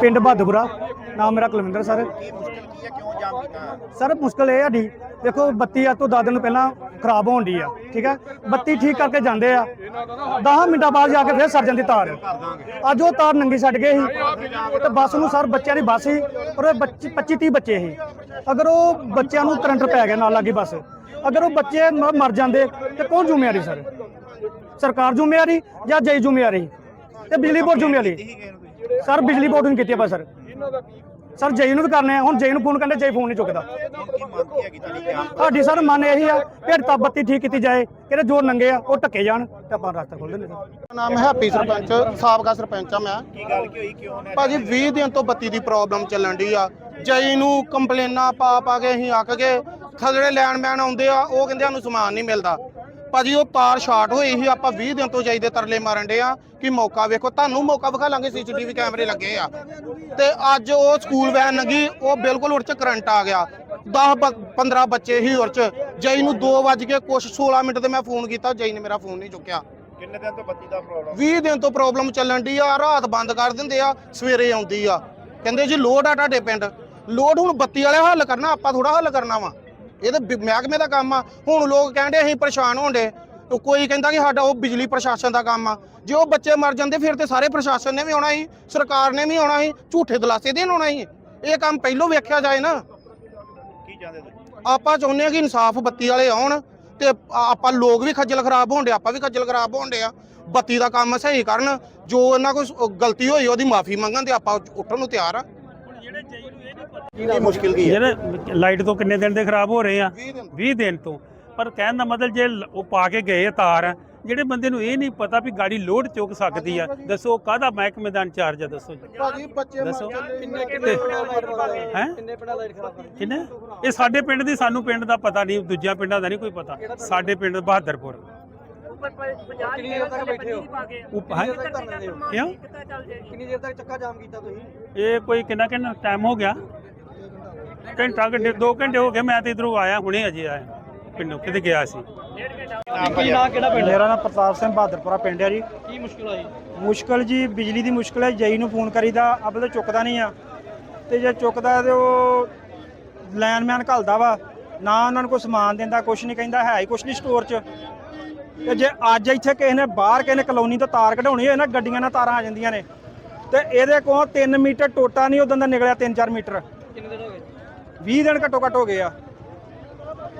ਪਿੰਡ ਬਹਾਦਰਪੁਰਾ ਨਾਮ ਮੇਰਾ ਕੁਲਵਿੰਦਰ ਸਰ। ਕੀ ਮੁਸ਼ਕਲ ਹੈ ਕਿਉਂ ਸਰ, ਮੁਸ਼ਕਲ ਇਹ ਆ ਜੀ ਦੇਖੋ, ਬੱਤੀ ਅੱਜ ਤੋਂ 10 ਦਿਨ ਪਹਿਲਾਂ ਖਰਾਬ ਹੋਣ ਦੀ ਆ, ਠੀਕ ਹੈ ਬੱਤੀ ਠੀਕ ਕਰਕੇ ਜਾਂਦੇ ਆ। 10 ਮਿੰਟਾਂ ਬਾਅਦ ਜਾ ਕੇ ਫਿਰ ਸਰ ਜਾਂਦੀ ਤਾਰ। ਅੱਜ ਉਹ ਤਾਰ ਨੰਗੀ ਛੱਡ ਗਏ ਸੀ। ਤੇ ਬੱਸ ਨੂੰ ਸਰ, ਬੱਚਿਆਂ ਦੀ ਬੱਸ ਸੀ ਔਰ ਉਹ ਬੱਚੇ 25 30 ਬੱਚੇ ਸੀ। ਅਗਰ ਉਹ ਬੱਚਿਆਂ ਨੂੰ ਕਰੰਟ ਪੈ ਗਿਆ ਨਾਲ ਲੱਗੀ ਬੱਸ। ਅਗਰ ਉਹ ਬੱਚੇ ਮਰ ਜਾਂਦੇ ਤੇ ਕੌਣ ਜ਼ਿੰਮੇਵਾਰੀ ਸਰ? ਸਰਕਾਰ ਜ਼ਿੰਮੇਵਾਰੀ ਜਾਂ ਜਈ ਜ਼ਿੰਮੇਵਾਰੀ? ਤੇ ਬਿਜਲੀ ਬੋਰਡ ਜ਼ਿੰਮੇਵਾਰੀ? ਠੀਕ ਸਰ ਬਿਜਲੀ ਬੋਰਡ ਨੂੰ ਕੀਤੀ ਆਪਾਂ ਸਰ। ਸਰ ਜਈ ਨੂੰ ਵੀ ਕਰਨੇ ਆ ਹੁਣ ਜਈ ਨੂੰ ਫੋਨ ਕਰਦੇ ਜਈ ਫੋਨ ਨਹੀਂ ਚੁੱਕਦਾ। ਤੁਹਾਡੀ ਸਾਡੀ ਸਰ ਮਨ ਇਹੀ ਆ ਕਿ ਤਾਂ ਬੱਤੀ ਠੀਕ ਕੀਤੀ ਜਾਏ ਕਿਹੜੇ ਜੋ ਨੰਗੇ ਆ ਉਹ ਟੱਕੇ ਜਾਣ ਤੇ ਆਪਾਂ ਰਸਤਾ ਖੋਲ ਦਿੰਦੇ ਸਰ। ਨਾਮ ਹੈ ਹੈਪੀ ਸਰਪੰਚ ਸਾਬਕਾ ਸਰਪੰਚ ਆ ਮੈਂ। ਕੀ ਗੱਲ ਕੀ ਹੋਈ ਕਿਉਂ ਨੇ ਭਾਜੀ 20 ਦਿਨ ਤੋਂ ਬੱਤੀ ਦੀ ਪ੍ਰੋਬਲਮ ਚੱਲਣ ਦੀ ਆ। ਜਈ ਨੂੰ ਕੰਪਲੇਨਾਂ ਪਾ ਪਾ ਕੇ ਅਸੀਂ ਅੱਕ ਗਏ। ਥੱਲੇ ਲੈਂਡਮੈਨ ਆਉਂਦੇ ਆ ਉਹ ਕਹਿੰਦੇ ਸਾਨੂੰ ਸਮਾਨ ਨਹੀਂ ਮਿਲਦਾ। ਭਾਜੀ ਉਹ ਤਾਰ ਸ਼ਾਰਟ ਹੋਈ ਸੀ ਆਪਾਂ 20 ਦਿਨ ਤੋਂ ਜਾਈ ਦੇ ਤਰਲੇ ਮਾਰਨ ਦੇ ਆ ਕਿ ਮੌਕਾ ਵੇਖੋ ਤੁਹਾਨੂੰ ਮੌਕਾ ਵਿਖਾ ਲਾਂਗੇ ਸੀਸੀਟੀਵੀ ਕੈਮਰੇ ਲੱਗੇ ਆ। ਤੇ ਅੱਜ ਉਹ ਸਕੂਲ ਵੈਨ ਲੰਗੀ ਉਹ ਬਿਲਕੁਲ ਉੜ ਚ ਕਰੰਟ ਆ ਗਿਆ। 10 15 ਬੱਚੇ ਹੀ ਉੜ ਚ। ਜਈ ਨੂੰ 2 ਵੱਜ ਕੇ ਕੁਛ 16 ਮਿੰਟ ਤੇ ਮੈਂ ਫੋਨ ਕੀਤਾ ਜਈ ਨੇ ਮੇਰਾ ਫੋਨ ਨਹੀਂ ਚੁੱਕਿਆ। ਕਿੰਨੇ ਦਿਨ ਤੋਂ ਬੱਤੀ ਦਾ ਪ੍ਰੋਬਲਮ 20 ਦਿਨ ਤੋਂ ਪ੍ਰੋਬਲਮ ਚੱਲਣ ਦੀ ਆ ਰਾਤ ਬੰਦ ਕਰ ਦਿੰਦੇ ਆ ਸਵੇਰੇ ਆਉਂਦੀ ਆ। ਕਹਿੰਦੇ ਜੀ ਲੋਡ ਆ ਤੁਹਾਡੇ ਪਿੰਡ। ਲੋਡ ਹੁਣ ਬੱਤੀ ਵਾਲੇ ਹੱਲ ਕਰਨਾ ਆਪਾਂ ਥੋੜਾ ਹੱਲ ਕਰਨਾ ਵਾ। ਇਹ ਤਾਂ ਮਹਿਕਮੇ ਦਾ ਕੰਮ ਆ। ਹੁਣ ਲੋਕ ਕਹਿੰਦੇ ਅਸੀਂ ਪਰੇਸ਼ਾਨ ਹੋਣਦੇ ਤੇ ਕੋਈ ਕਹਿੰਦਾ ਕਿ ਸਾਡਾ ਉਹ ਬਿਜਲੀ ਪ੍ਰਸ਼ਾਸਨ ਦਾ ਕੰਮ ਆ। ਜੇ ਉਹ ਬੱਚੇ ਮਰ ਜਾਂਦੇ ਫਿਰ ਤੇ ਸਾਰੇ ਪ੍ਰਸ਼ਾਸਨ ਨੇ ਵੀ ਆਉਣਾ ਸੀ ਸਰਕਾਰ ਨੇ ਵੀ ਆਉਣਾ ਸੀ ਝੂਠੇ ਦਲਾਸੇ ਦੇਣ ਆਉਣਾ ਸੀ। ਇਹ ਕੰਮ ਪਹਿਲੋਂ ਵੇਖਿਆ ਜਾਏ ਨਾ। ਕੀ ਚਾਹੁੰਦੇ ਤੁਸੀਂ? ਆਪਾਂ ਚਾਹੁੰਦੇ ਆ ਕਿ ਇਨਸਾਫ ਬੱਤੀ ਵਾਲੇ ਆਉਣ ਤੇ ਆਪਾਂ ਲੋਕ ਵੀ ਖੱਜਲ ਖਰਾਬ ਹੋਣ ਡੇ ਆਪਾਂ ਵੀ ਖੱਜਲ ਖਰਾਬ ਹੋਣ ਡੇ ਆ। ਬੱਤੀ ਦਾ ਕੰਮ ਸਹੀ ਕਰਨ ਜੋ ਇਹਨਾਂ ਕੋਈ ਗਲਤੀ ਹੋਈ ਉਹਦੀ ਮਾਫੀ ਮੰਗਣ ਤੇ ਆਪਾਂ ਉੱਠਣ ਨੂੰ ਤਿਆਰ ਆ। ਕੀ ਮੁਸ਼ਕਲ ਕੀ ਹੈ? ਜਿਹੜੇ ਲਾਈਟ ਤੋਂ ਕਿੰਨੇ ਦਿਨ ਦੇ ਖਰਾਬ ਹੋ ਰਹੇ ਆ? 20 ਦਿਨ 20 ਦਿਨ ਤੋਂ। ਪਰ ਕਹਿਣ ਦਾ ਮਤਲਬ ਜੇ ਉਹ ਪਾ ਕੇ ਗਏ ਤਾਰ ਜਿਹੜੇ ਬੰਦੇ ਨੂੰ ਇਹ ਨਹੀਂ ਪਤਾ ਵੀ ਗਾੜੀ ਲੋਡ ਚੁੱਕ ਸਕਦੀ ਆ ਦੱਸੋ ਕਾਹਦਾ ਮਹਿਕਮੇ ਦਾ ਇੰਚਾਰਜ ਆ ਦੱਸੋ ਜੀ। ਭਾਜੀ ਬੱਚੇ ਦੱਸੋ। ਕਿੰਨੇ ਕਿੰਨੇ ਹੈ? ਕਿੰਨੇ ਪਿੰਡਾਂ ਲਾਈਟ ਖਰਾਬ ਕਿੰਨੇ? ਇਹ ਸਾਡੇ ਪਿੰਡ ਦੀ ਸਾਨੂੰ ਪਿੰਡ ਦਾ ਪਤਾ ਨਹੀਂ ਦੂਜਿਆਂ ਪਿੰਡਾਂ ਦਾ ਨਹੀਂ ਕੋਈ ਪਤਾ। ਸਾਡੇ ਪਿੰਡ ਬਹਾਦਰਪੁਰ। ਕਿੰਨੀ ਦੇਰ ਤੱਕ ਬੈਠੇ ਹੈ? ਕਿਉਂ? ਕਿੰਨੀ ਦੇਰ ਤੱਕ ਚੱਕਾ ਜਾਮ ਕੀਤਾ ਤੁਸੀਂ? ਇਹ ਕੋਈ ਕਿੰਨਾ ਕਿੰਨਾ ਟਾਈਮ ਹੋ ਗਿਆ? ਘੰਟਾ ਘੰਟੇ 2 ਘੰਟੇ ਹੋ ਗਏ ਮੈਂ ਤੇ ਇਧਰੋਂ ਆਇਆ ਹੁਣੇ ਅਜੇ ਆਇਆ ਪਿੰਡੋਂ ਕਿਤੇ ਗਿਆ ਸੀ। ਕੀ ਨਾਂ ਕਿਹੜਾ ਪਿੰਡ? ਮੇਰਾ ਨਾਮ ਪ੍ਰਤਾਪ ਸਿੰਘ ਬਹਾਦਰਪੁਰਾ ਪਿੰਡ ਹੈ ਜੀ। ਕੀ ਮੁਸ਼ਕਿਲ ਆਈ ਮੁਸ਼ਕਲ ਜੀ ਬਿਜਲੀ ਦੀ ਮੁਸ਼ਕਲ ਹੈ ਜਈ ਨੂੰ ਫੋਨ ਕਰੀਦਾ ਅਬਲ ਤਾਂ ਚੁੱਕਦਾ ਨਹੀਂ ਆ। ਤੇ ਜੇ ਚੁੱਕਦਾ ਤੇ ਉਹ ਲਾਈਨਮੈਨ ਘੱਲਦਾ ਵਾ। ਨਾ ਉਹਨਾਂ ਨੂੰ ਕੋਈ ਸਮਾਨ ਦਿੰਦਾ ਕੁਛ ਨਹੀਂ ਕਹਿੰਦਾ ਹੈ ਹੀ ਕੁਛ ਨਹੀਂ ਸਟੋਰ 'ਚ। ਤੇ ਜੇ ਅੱਜ ਇੱਥੇ ਕਿਸੇ ਨੇ ਬਾਹਰ ਕਿਸੇ ਨੇ ਕਲੋਨੀ ਤੋਂ ਤਾਰ ਕਢਾਉਣੀ ਹੋਏ ਨਾ ਗੱਡੀਆਂ ਨਾਲ ਤਾਰਾਂ ਆ ਜਾਂਦੀਆਂ ਨੇ। ਤੇ ਇਹਦੇ ਕੋਲ 3 ਮੀਟਰ ਟੋਟਾ ਨਹੀਂ ਉਦੋਂ ਦਾ ਨਿਕਲਿਆ 3-4 ਮੀਟਰ। 20 ਦਿਨ ਘੱਟੋ ਘੱਟ ਹੋ ਗਏ ਆ।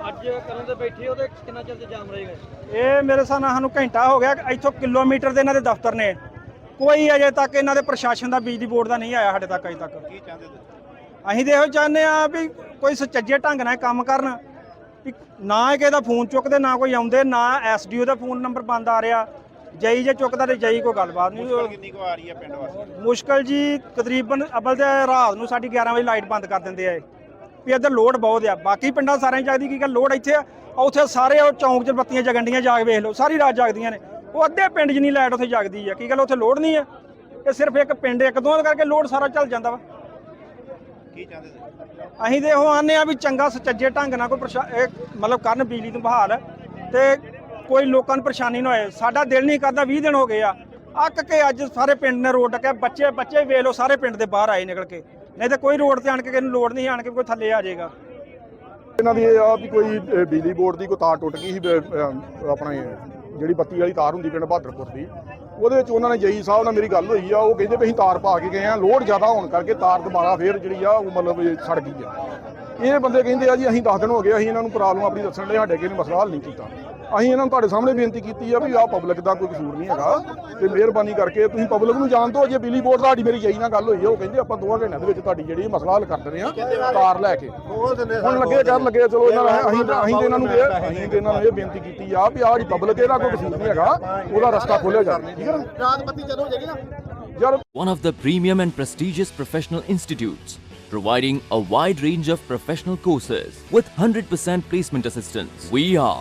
ਅੱਜ ਕਰਨ ਤੇ ਬੈਠੇ ਤੇ ਕਿੰਨਾ ਚਿਰ ਤੇ ਜਾਮ ਰਹੇਗਾ? ਇਹ ਮੇਰੇ ਹਿਸਾਬ ਨਾਲ ਸਾਨੂੰ ਘੰਟਾ ਹੋ ਗਿਆ ਇੱਥੋਂ ਕਿਲੋਮੀਟਰ ਦੇ ਇਹਨਾਂ ਦੇ ਦਫ਼ਤਰ ਨੇ। ਕੋਈ ਅਜੇ ਤੱਕ ਇਹਨਾਂ ਦੇ ਪ੍ਰਸ਼ਾਸਨ ਦਾ ਬਿਜਲੀ ਬੋਰਡ ਦਾ ਨਹੀਂ ਆਇਆ ਸਾਡੇ ਤੱਕ ਅਜੇ ਤੱਕ। ਕੀ ਚਾਹੁੰਦੇ ਤੁਸੀਂ? ਅਸੀਂ ਤੇ ਇਹੋ ਚਾਹੁੰਦੇ ਆ ਵੀ ਕੋਈ ਸੁਚੱਜੇ ਢੰਗ ਨਾਲ ਕੰਮ ਕਰਨ ਵੀ ਨਾ ਕਿਸੇ ਦਾ ਫੋਨ ਚੁੱਕਦੇ ਨਾ ਕੋਈ ਆਉਂਦੇ ਨਾ ਐਸਡੀਓ ਦਾ ਫੋਨ ਨੰਬਰ ਬੰਦ ਆ ਰਿਹਾ। ਜਈ ਜੇ ਚੁੱਕਦਾ ਤੇ ਜਈ ਕੋਈ ਗੱਲਬਾਤ ਮੁਸ਼ਕਲ ਨਹੀਂ ਕਿੰਨੀ ਕੁ ਆ ਰਹੀ ਹੈ ਪਿੰਡ ਵਾਸਤੇ ਮੁਸ਼ਕਲ ਜੀ ਤਕਰੀਬਨ ਅਬਲ ਤੇ ਰਾਤ ਨੂੰ ਸਾਡੀ 11 ਵਜੇ ਲਾਈਟ ਬੰਦ ਕਰ ਦਿੰਦੇ ਆ ਇਹ। ਵੀ ਇੱਧਰ ਲੋਡ ਬਹੁਤ ਆ। ਬਾਕੀ ਪਿੰਡਾਂ ਸਾਰਿਆਂ ਜਗਦੀ ਕੀ ਗੱਲ ਲੋਡ ਇੱਥੇ ਆ। ਉੱਥੇ ਸਾਰੇ ਉਹ ਚੌਂਕ 'ਚ ਬੱਤੀਆਂ ਜਗਣ ਡੀਆਂ ਜਾ ਕੇ ਵੇਖ ਲਓ ਸਾਰੀ ਰਾਤ ਜਗਦੀਆਂ ਨੇ। ਉਹ ਅੱਧੇ ਪਿੰਡ 'ਚ ਨਹੀਂ ਲਾਈਟ ਉੱਥੇ ਜਗਦੀ ਆ ਕੀ ਗੱਲ ਉੱਥੇ ਲੋਡ ਨਹੀਂ ਆ? ਇਹ ਸਿਰਫ ਇੱਕ ਪਿੰਡ ਇੱਕ ਦੋ ਕਰਕੇ ਲੋਡ ਸਾਰਾ ਚੱਲ ਜਾਂਦਾ ਵਾ। ਕੀ ਚਾਹੁੰਦੇ ਅਸੀਂ ਤੇ ਉਹ ਆਨੇ ਆ ਵੀ ਚੰਗਾ ਸੁਚੱਜੇ ਢੰਗ ਨਾਲ ਕੋਈ ਮਤਲਬ ਕਰਨ ਬਿਜਲੀ ਨੂੰ ਬਹਾਲ। ਤੇ ਕੋਈ ਲੋਕਾਂ ਨੂੰ ਪਰੇਸ਼ਾਨੀ ਨਾ ਹੋਏ। ਸਾਡਾ ਦਿਲ ਨਹੀਂ ਕਰਦਾ 20 ਦਿਨ ਹੋ ਗਏ ਆ। ਅੱਕ ਕੇ ਅੱਜ ਸਾਰੇ ਪਿੰਡ ਨੇ ਰੋਡ ਟੱਕਿਆ ਬੱਚੇ ਬੱਚੇ ਵੇਖ ਲਓ ਸਾਰੇ ਪਿੰਡ ਦੇ ਬਾਹਰ ਆਏ ਨਿਕਲ ਕੇ। ਨਹੀਂ ਤਾਂ ਕੋਈ ਰੋਡ ਤੇ ਆਣ ਕੇ ਕਿਸੇ ਨੂੰ ਲੋੜ ਨਹੀਂ ਆਣ ਕੇ ਕੋਈ ਥੱਲੇ ਆ ਜਾਏਗਾ। ਇਹਨਾਂ ਦੀ ਇਹ ਆ ਵੀ ਕੋਈ ਅ, ਬਿਜਲੀ ਬੋਰਡ ਦੀ ਕੋਈ ਤਾਰ ਟੁੱਟ ਗਈ ਸੀ ਬ- ਅ, ਆਪਣੇ ਜਿਹੜੀ ਬੱਤੀ ਵਾਲੀ ਤਾਰ ਹੁੰਦੀ ਪਿੰਡ ਬਹਾਦਰਪੁਰ ਦੀ ਉਹਦੇ ਵਿੱਚ ਉਹਨਾਂ ਨੇ ਜਈ ਸਾਹਿਬ ਨਾਲ ਮੇਰੀ ਗੱਲ ਹੋਈ ਆ ਉਹ ਕਹਿੰਦੇ ਵੀ ਅਸੀਂ ਤਾਰ ਪਾ ਕੇ ਗਏ ਆ ਲੋਡ ਜ਼ਿਆਦਾ ਹੋਣ ਕਰਕੇ ਤਾਰ ਦੁਬਾਰਾ ਫੇਰ ਜਿਹੜੀ ਆ ਉਹ ਮਤਲਬ ਇਹ ਸੜ ਗਈ ਆ। ਇਹ ਬੰਦੇ ਕਹਿੰਦੇ ਆ ਜੀ ਅਸੀਂ 10 ਦਿਨ ਹੋ ਗਏ ਅਸੀਂ ਇਹਨਾਂ ਨੂੰ ਪ੍ਰੋਬਲਮ ਆਪਣੀ ਦੱਸਣ ਦੇ ਸਾਡੇ ਕਿਸੇ ਨੇ ਮਸਲਾ ਹੱਲ ਨਹੀਂ ਕੀਤਾ। ਅਸੀਂ ਇਹਨਾਂ ਨੂੰ ਤੁਹਾਡੇ ਸਾਹਮਣੇ ਬੇਨਤੀ ਕੀਤੀ ਆ ਵੀ ਆਹ ਪਬਲਿਕ ਦਾ ਕੋਈ ਕਸੂਰ ਨਹੀਂ ਹੈਗਾ ਤੇ ਮਿਹਰਬਾਨੀ ਕਰਕੇ ਤੁਸੀਂ ਪਬਲਿਕ ਨੂੰ ਜਾਣ ਦਿਓ ਜੇ ਬਿਜਲੀ ਬੋਰਡ ਤੁਹਾਡੀ ਮੇਰੀ ਜਈ ਨਾਲ ਗੱਲ ਹੋਈ ਆ ਉਹ ਕਹਿੰਦੇ ਆਪਾਂ ਦੋਵਾਂ ਘੰਟਿਆਂ ਦੇ ਵਿੱਚ ਤੁਹਾਡੀ ਜਿਹੜੀ ਮਸਲਾ ਹੱਲ ਕਰ ਦਿੰਦੇ ਆ ਤਾਰ ਲੈ ਕੇ। ਹੁਣ ਲੱਗੇ ਕਰਨ ਲੱਗੇ ਚਲੋ ਇਹਨਾਂ ਨਾਲ ਅਸੀਂ ਅਸੀਂ ਤੇ ਇਹਨਾਂ ਨੂੰ ਇਹ ਅਸੀਂ ਤੇ ਇਹਨਾਂ ਨੂੰ ਇਹ ਬੇਨਤੀ ਕੀਤੀ ਆ ਵੀ ਆਹ ਜਿਹੜੀ ਪਬਲਿਕ ਇਹਦਾ ਕੋਈ ਕਸੂਰ ਨਹੀਂ ਹੈਗਾ ਉਹਦਾ ਰਸਤਾ ਖੋਲਿਆ ਜਾਵੇ ਠੀਕ ਹੈ ਨਾ? ਰਾਤ ਬੱਤੀ ਜਦੋਂ ਜਾਏਗੀ ਨਾ ਯਾਰ one of the premium and prestigious professional institutes, providing a wide range of professional courses with 100% placement assistance. We are